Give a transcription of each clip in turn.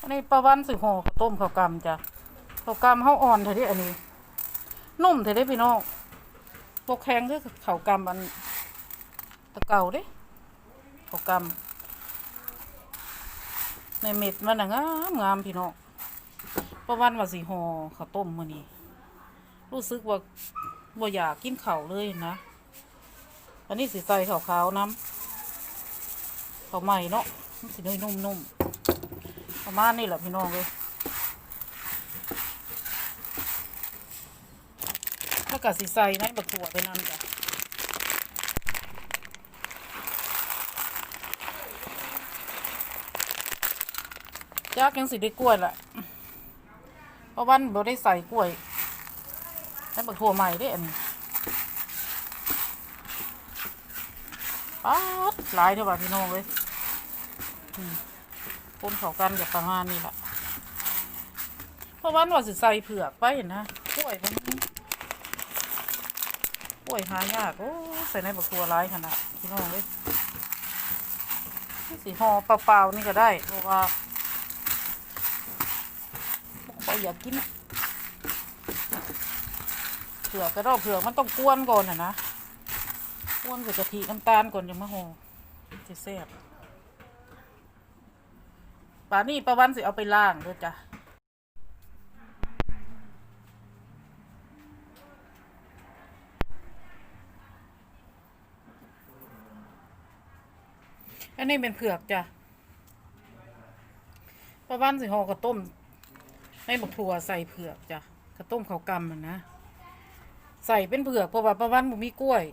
อันนี้ปลาวันสิห่อข้าวต้มข้าวกำจ้ะข้าวกำเฮาอ่อนเท่านี้อันนี้ นุ่มเท่านี้พี่น้องพวกแข็งคือข้าวกำอันตะเก่าเด้ข้าวกำในเม็ดมันน่ะงามงามพี่น้องปลาวันว่าสิห่อข้าวต้มมื้อนี้รู้สึกว่าบ่อยากกินข้าวเลยนะอันนี้สิใสขาวขาวน้ำข้าวใหม่เนาะมันสินุ่มๆ ประมาณนี้แหละพี่น้องเลยแล้วก็สิใส่ในบักถั่วไปนั่นจ้ะจักยังสิได้กล้วยแหละเพราะวันบ่ได้ใส่กล้วยในบักถั่วใหม่เด้อันนี้ป๊าดหลายเท่าว่พี่น้องเลย อืมคนเขากันกับประมาณนี้แหละเพราะวันว่าสิใส่เผือกไปนะกล้วยมันกล้วยหายากโอ้ใส่ในบักทัวร้ายขนาดพี่น้องเลยสีห่อเปล่าๆนี่ก็ได้เพราะว่าบ่อยากกินเผือกก็ได้เผือกมันต้องกวนก่อนนะนะอ้วนกับกะทิน้ำตาลก่อนจะมาห่อจะแซ่บ ป่านี้ประวันสิเอาไปล่างด้วยจ้ะอันนี้เป็นเผือกจ้ะประวันสิห่อกระต้มให้บักถั่วใส่เผือกจ้ะกระต้มข้าวกำมันนะ ใส่เป็นเผือกเพราะว่าประวันบ่มีกล้วย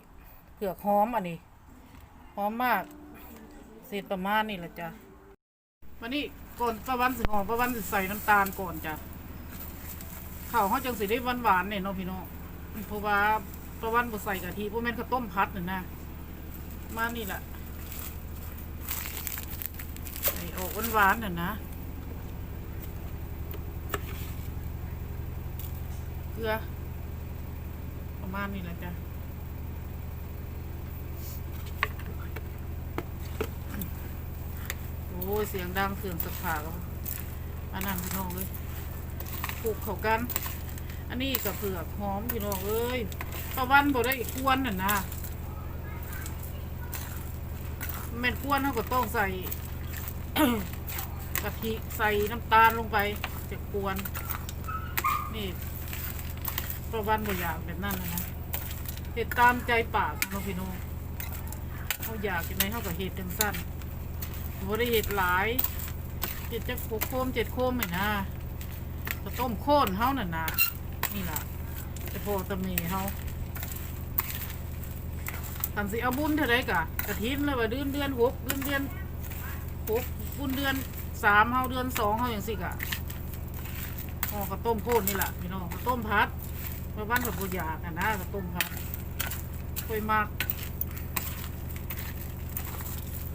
เผือกหอมอันนี้หอมมากเศษประมาณนี่แหละจ้ะวันนี้ ก่อนประวันสิหอมประวันสิใส่น้ำตาลก่อนจ้ะข้าวเขาจังสิได้หวานหวานเนี่ยเนาะพี่น้องเพราะว่าประวันบ่ใส่กะทิเพราะแม่นข้าวต้มพัดน่ะนะมานี่แหละใส่ออกหวานๆน่ะนะเกลือประมาณนี้แหละจ้ะ อ้ยเสียงดังเสียงสะผาก็อันนั้นพี่น้องเลยปลูกเขากัน อันนี้กับเผือกหอมพี่น้องเอ้ยตะวันบ่ได้อีกวนน่ะนะแม่นกวนเขาก็ต้องใส่กะทิใส่น้ำตาลลงไปจะกวน นี่ตะวันบ่อยากแบบนั้นนะนะเห็ดตามใจปากเนาะพี่น้องเขาอยากจะไหนเขาก็เห็ดจังสั้น บ่ได้เห็ดหลายเห็ดจะหกโคมเจ็ดโคมไหมนะก็ต้มโค่นเฮานั่นนะนี่ล่ะจะพอตะเมเฮาทำสิเอาบุญเท่าไรกะกระถินเลยว่าเดือนเดือนหกเดือนเดือนหกบุญเดือนสามเฮาเดือนสองเฮาอย่างสิกะอ๋อก็ต้มโค่นนี่แหละพี่น้องก็ต้มพัดเพราบ้านกับบุญยากอะนะก็ต้มพัดค่อยมาก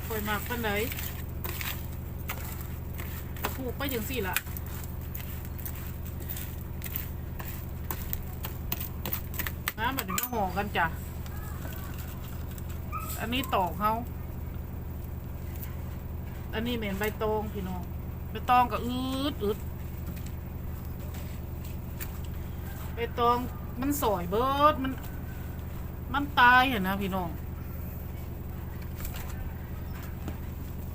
ค่อยมากปันไหน ผูกไปอย่างสี่ละนะแบบนี้ก็ห่อกันจ้ะ อันนี้ตอกเขาอันนี้เหม็นใบตองพี่น้องใบตองก็อืดอืดใบตองมันสอยเบิดมัน มันตายเห็นนะพี่น้อง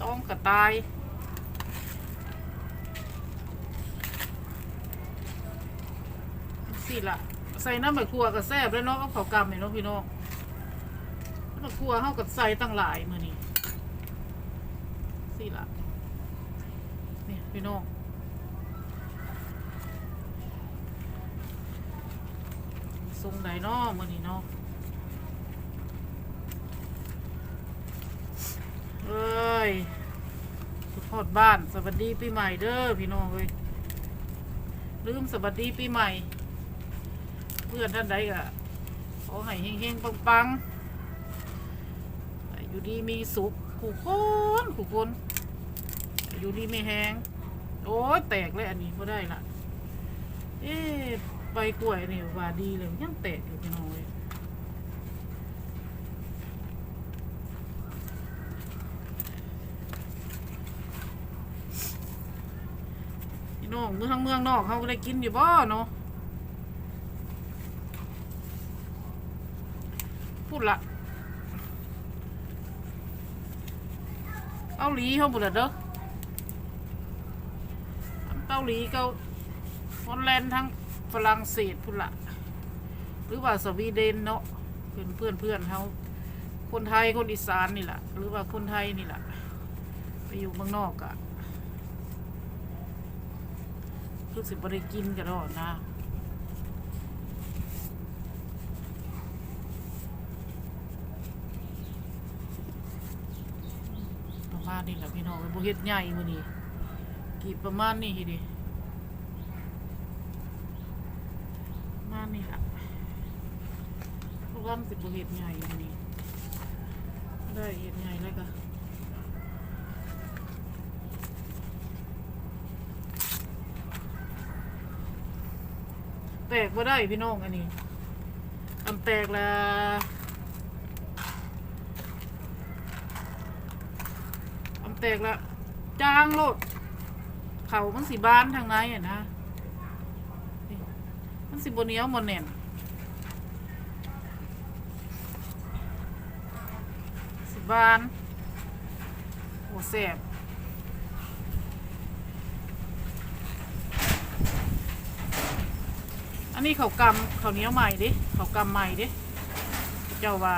ตองก็ตาย สิละใส่น้ำใบครัวกับแซ่บแล้วเนาะก็เขากำเนี่ยเนาะพี่น้องน้ำใบครัวเข้ากับใส่ตั้งหลายมือนี่สิละนี่พี่น้องทรงไหนเนาะมือนี่เนาะเอ้ยสุดทอดบ้าน สวัสดีปีใหม่เด้อพี่น้องเอ้ยลืมสวัสดีปีใหม่ เพื่อนท่านใดก็ขอให้เฮงๆปังๆอยู่ดีมีสุขขู่คนขู่คนอยู่ดีไม่แหงโอ้ยแตกเลยอันนี้ก็ได้ละเอ๊ใบกล้วยนี่ว่าดีเลยยังแตกอยู่พี่น้องเลยพี่น้องเมืองทางเมืองนอกเขาก็ได้กินอยู่บ่เนาะ พูดละเกาหลีเขาบุดเด้อเกาหลีเกาฮอลแลนด์ทั้งฝรั่งเศสพูดละหรือว่าสวีเดนเนาะเพื่อนเพื่อนเพื่อนเขาคนไทยคนอีสานนี่แหละหรือว่าคนไทยนี่แหละไปอยู่เมืองนอกอะคือสิบได้กินกันหรอนะ ประ มาณนี้แหละพี่น้องบุเฮ็ดใหญ่มือนี้กี่ประมาณนี้ทีดิระมาณนี้ละเพราะว่ามันสิบุเฮ็ดใหญ่มือนี้ได้เฮ็ดใหญ่แล้วก็แตกว่าได้พี่น้องอันนี้ทำแตกแล้วทำ แตกล้วจางโลด เขามันสีบ้านทางในอะนะ มันสีบนเนียวบนแน่นสีบ้านโอ้แสบอันนี้เขากำเขาเนี้ยใหม่ดิเขากำใหม่ดิ เจ้าว่า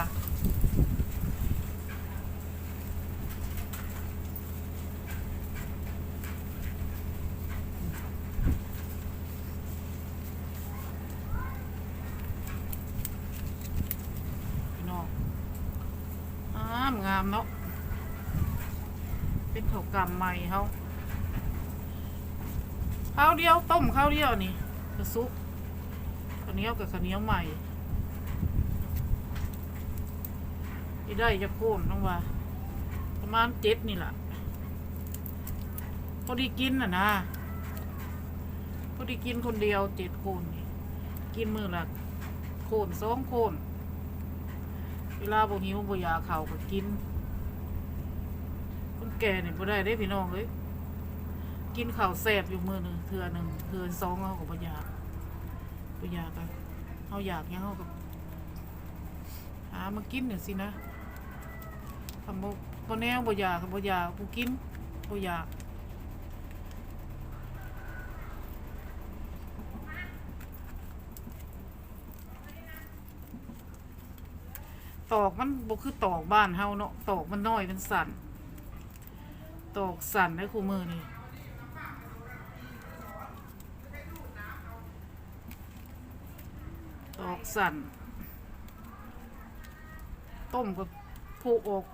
พี่น้องอ้ามเนาะ เป็นเขาวกำใหม่เขาข้าวเดียวต้มข้าวเดียวนี่กระซุกข้าวเหนียวกับข้าวเหนียวใหม่ที่ได้จะโค่นต้องว่า ประมาณเจ็ดนี่แหละพอดีกินน่ะนะพอดีกินคนเดียวเจ็ดโคนนี่กินมือละโคนสองโคน เวลาบ่หิวบ่อยากเขาวก็กิน คนแก่เนี่ยบ่ได้ได้พี่น้องเอ้ยกินข้าวแซ่บอยู่มือหนึ่งเทือหนึ่งเทือสองเขาก็บ่อยากบ่อยากอะเอาอยากยังเอากับหามากินเนี่ยสินะทำบ่บ่แนวบ่อยากก็บ่อยากบ่กินบ่อยาก ตอกมันบ่คือตอกบ้านเฮาเนาะตอกมันน้อยมันสั่น ตอกสั่นได้คู่มือนี่ตอกสั่น ต้มกับผู้อก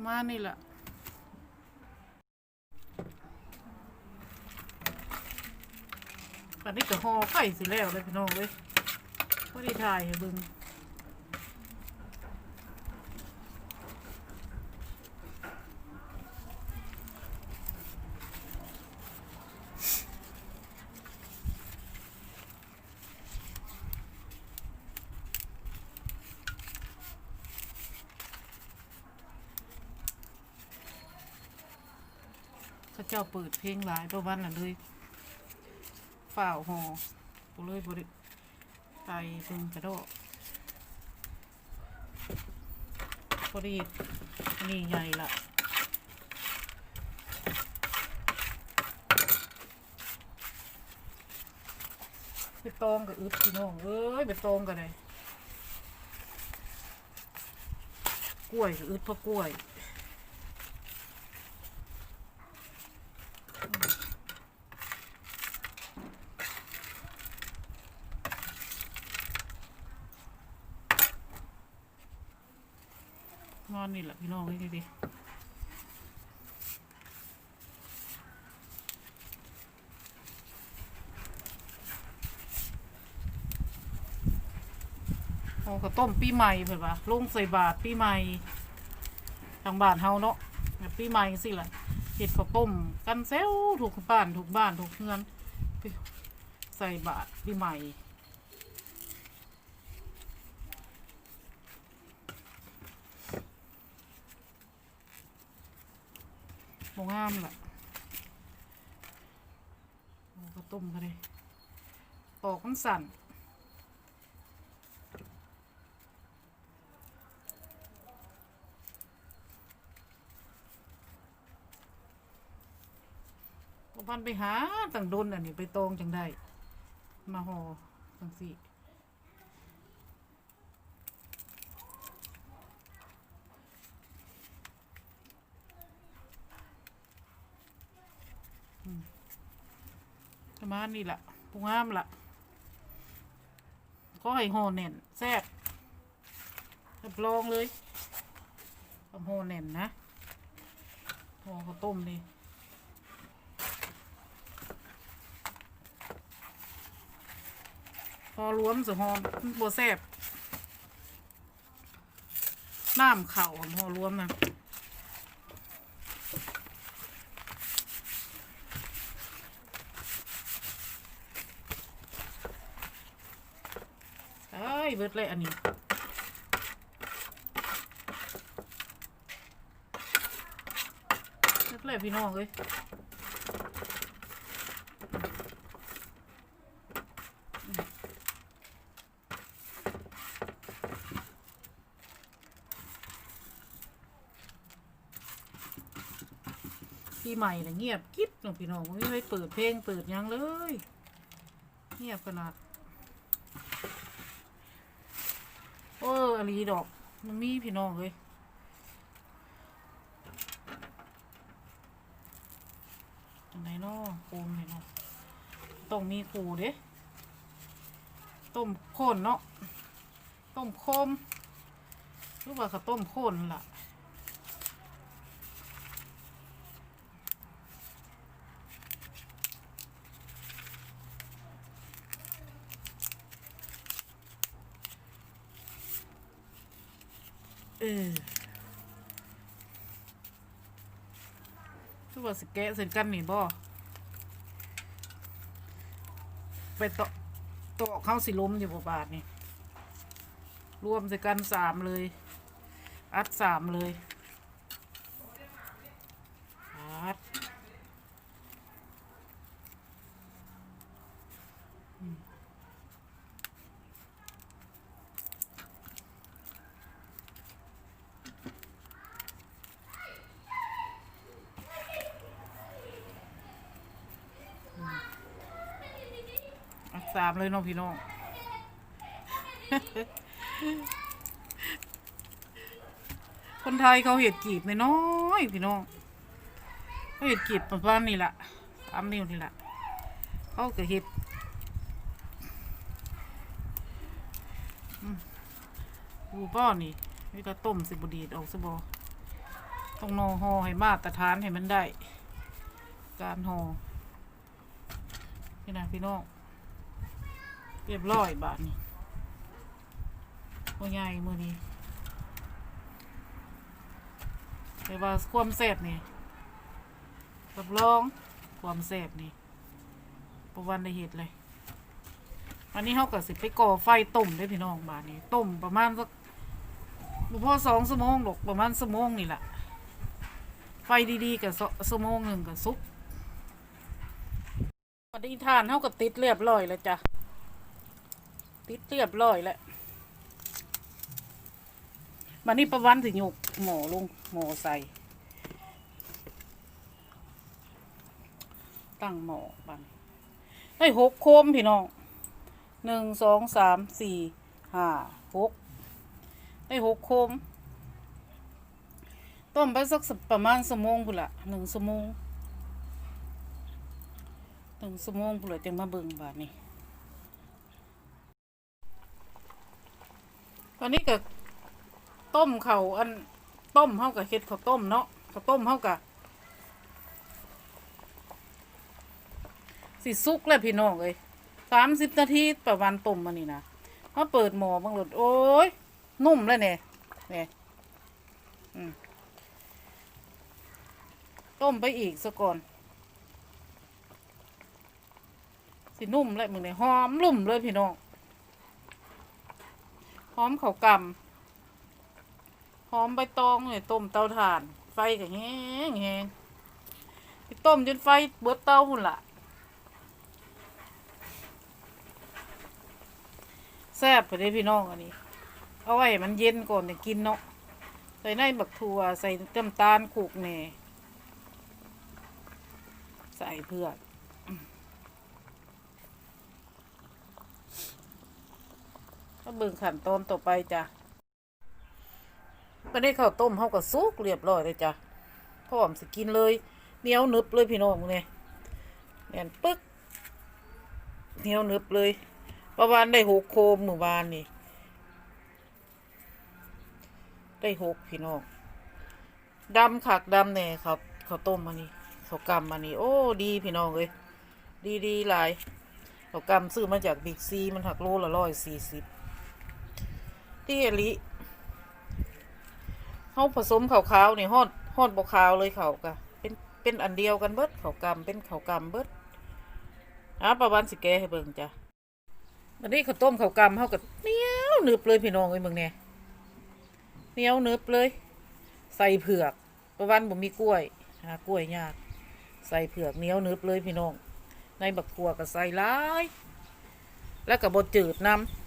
ประมาณนี้แหละอันนี้ก็ห่อไข่สิแล้วเลยพี่น้องเลยพอดีถ่ายให้เบึง เขาเจ้าเปิดเพลงหลายประวันน่ะเลยฝ่าวหอกูเลยบริไปเบิ่งกระโดดพอดีนี่ใหญ่ละไปตองกับอึดพี่น้องเอ้ยไปตองกันเลยกล้วยกับอึดพะกล้วย นี่แหละพี่น้องนี่ดิเอาข้าวต้มปีใหม่เพื่อนป่าลงใส่บาทปีใหม่ ทางบ้านเฮาเนาะปีใหม่สิล่ะเห็ดข้าต้มกันเซลถูกบ้านถูกบ้านถูกเพื่อนใส่บาทปีใหม่ โมงามล่ะเอาข้าวต้มกันเลยตอกมันสั่นพันไปหาต่างดนอันนี้ไปตองจังได้ มาห่อจังสี่อืมประ มาณนี้ละปูงามละก็ให้ห่อแน่นแซ่บรับรองเลยทำห่อแน่นนะห่อข้าวต้มนี่พอรวมสหอมบัวแซ่บน้ำเข่าพอรวมนะ เอ้ยเบิดเลยอันนี้เบิดเลยพี่น้องเอ้ยปีใหม่เนี่ยเงียบกิ๊บเนาะพี่น้องไม่ได้เปิดเพลงเปิดยังเลย เงียบขนาด เอออลีดอก มันมีพี่น้องเลยอันไหนนาะโคมไหนเนาะต้องมีขูเด้ต้มข้นเนาะ ต้มคมหรือว่าข้าวต้มข้นล่ะ เออคือว่าสเกะเส้นกันนี่บ่ไปตอกตอกเข้าสิล้มอยู่บ่บาทนี่ รวมส่กันสามเลย อัดสามเลย สามเลยน้องพี่น้องคนไทยเขาเห็ดกีบน้อยพี่น้องเขาเห็ดกีบประมาณนี้ละสามนิ้วนี่ละเขาก็เห็ดอืมดูป้อนี่นี่ก็ต้มสิบดีดออกสบอต้องนอหอให้มาตรฐานให้มันได้ การหอนี่นะพี่น้อง เรียบร้อยบาทนี่ตัวใหญ่มือนี้แต่ว่าความแสบนี่รับรองความแสบนี่ประวันได้เห็ดเลยอันนี้เขาก็สิไปก่อไฟต้มได้พี่น้องบาดนี้ต้มประมาณสักบ่พอสองชั่วโมงหรอกประมาณชั่วโมงนี่แหละไฟดีๆกับชั่วโมงหนึ่งกับซุปวันนี้ทานเท่ากับติดเรียบร้อยแล้วจ้ะ ติดเรียบร้อยแล้วมันนี่ประวันถึงยกหมอลงหมอใส่ ตั้งหมอบันได้หกโคมพี่น้องหนึ่งสองสามสี่ห้าหกได้หกโคม ต้มไปสักประมาณสมงพุ่ละหนึ่งสมงหนึ่งสมงพุ่นละจังมาเบิ่งบาดนี้ ตอนนี้ก็ต้มเขาอันต้มเฮากับเฮ็ดข้าวต้มเนาะข้าวต้มเฮากับสิสุกแล้วพี่น้องเอ้ยสามสิบนาทีประมาณต้มมานี่นะมาเปิดหม้อบังหลดโอ้ยนุ่มเลยเนี่ยเนี่ยอืมต้มไปอีกซะก่อน สินุ่มเลยมึงเนี่ยหอมลุ่มเลยพี่น้อง อมเขาวกำหอมใบตองเนี่ยต้มเตาถ่าน ไฟก็แห้งแห้งไปต้มจนไฟเบิดเตาหุ่นละแซ่บไปเลยพี่น้องอันนี้ เอาไว้มันเย็นก่อนจะกินเนาะใส่ในบักถั่วใส่น้ำตาลขูกแหน่ใส่เพื่อ กก็เบิ่งขั้นตอนต่อไปจ้ะไม่ได้ข้าวต้มเฮากับซุกเรียบร้อยเลยจ้ะพร้อมสกินเลยเหนียวนึบเลยพี่น้องเนี่ยแน่นปึ๊กเหนียวนึบเลยประมาณได้หกโคมหมู่บ้านนี่ ได้หกพี่น้องดำขักดำแน่ครับข้าวต้มมานี่ข้าวกำมานี่โอ้ดีพี่น้องเลยดีดีหลายข้าวกำซื้อมาจากบิ๊กซีมันหักโลละร้อยสี่สิบ ที่อลิเขาผสมขาวๆนี่ฮอดฮอดบกขาวเลยเขากะเป็นเป็นอันเดียวกันเบิดเขากำเป็นเขากำเบิดอะประวันสิแกให้เบิ่งจ้ะวันนี้ข้าวต้มข้าวกำเขากับเนี้ยวหนึบเลยพี่น้องเอ้เบิ่งแน่เนี้ยวเนึบเลยใส่เผือกประวันบ่มีกล้วยหากล้วยยากใส่เผือกเนี้ยวเนึบเลยพี่น้องในบักขัวก็ใส่หลาย แล้วก็บดจืดน้ำ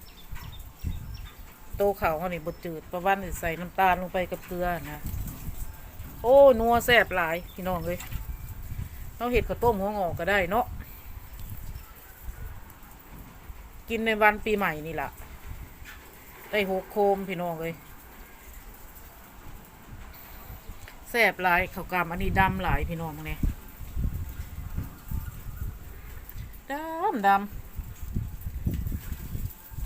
โตเขาเขานี่บดจืดประวันใส่น้ำตาลลงไปกับเกลือนะโอ้นัวแซ่บหลายพี่น้องเลยเราเห็ดข้าวต้มหัวงอกก็ได้เนาะกินในวันปีใหม่นี่แหละได้หกโคมพี่น้องเลยแซ่บหลายข้าวกล้ำอันนี้ดำหลายพี่น้องเนี่ยดำดำ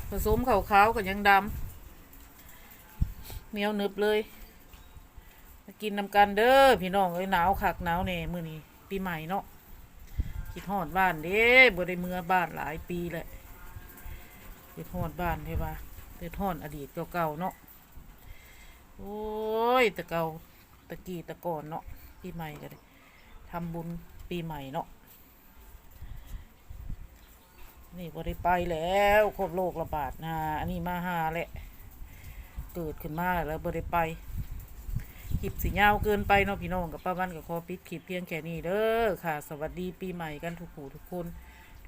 ผสมข้าวขาวกับยังดำ เหนียวหนึบเลยมากินนำกันเด้อพี่น้องเอ้ยหนาวคักหนาวแน่มื้อนี้ปีใหม่เนาะคิดฮอดบ้านเด้บ่ได้เมื่อบ้านหลายปีแหละคิดฮอดบ้านใช่ปะคิดฮอดอดีตเก่าๆเนาะโอ้ยต่เก่าตะกี้ตะก่อนเนาะปีใหม่ก็ได้ทำบุญปีใหม่เนาะนี่บ่ได้ไปแล้วครบโรคระบาดนะอันนี้มาหาแหละ เกิดขึ้นมาแล้วบ่ได้ไปคลิปสียาเกินไปเนาะพี่น้องกับป้าวันกับขอปิดคลิปเพียงแค่นี้เด้อค่ะ สวัสดีปีใหม่กันทุกผู้ทุกคน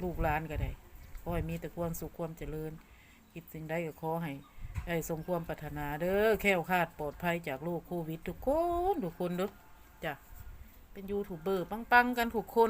ลูกหลานก็ได้ขอให้มีแต่ความสุขความเจริญคิดสิ่งใดก็ขอให้ได้สมความปรารถนาเด้อแคล้วคาดปลอดภัยจากโรคโควิดทุกคนทุกคนเด้อจ้ะเป็นยูทูบเบอร์ปังๆกันทุกคน